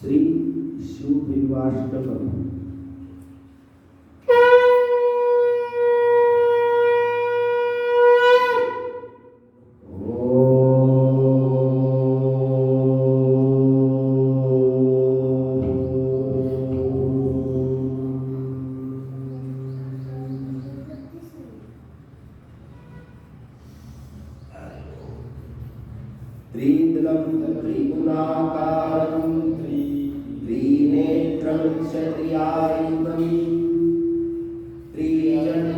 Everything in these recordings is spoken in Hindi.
श्री शिवबिल्वाष्टकम् त्रिदलं त्रिगुणाकारं त्रिनेत्रं क्षत्रियायुगं त्रिजन्मपापसंहारम्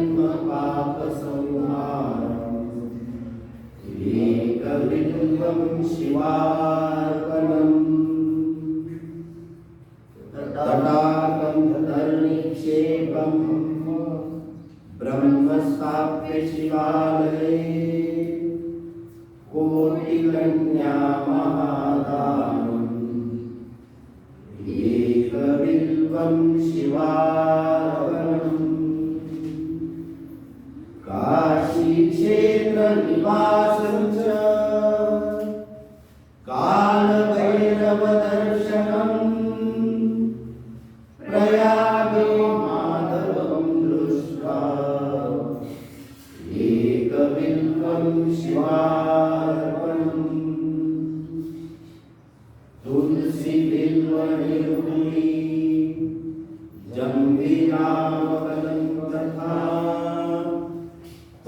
शिवार्पणम् तटाकं ब्रह्मस्थाप्य शिवालये एकबिल्वं शिवार्पणम् काशीक्षेत्रनिवासं च कालभैरवदर्शनम् प्रयागे माधवं दृष्ट्वा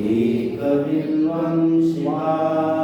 एकबिल्वं शिवार्पणम्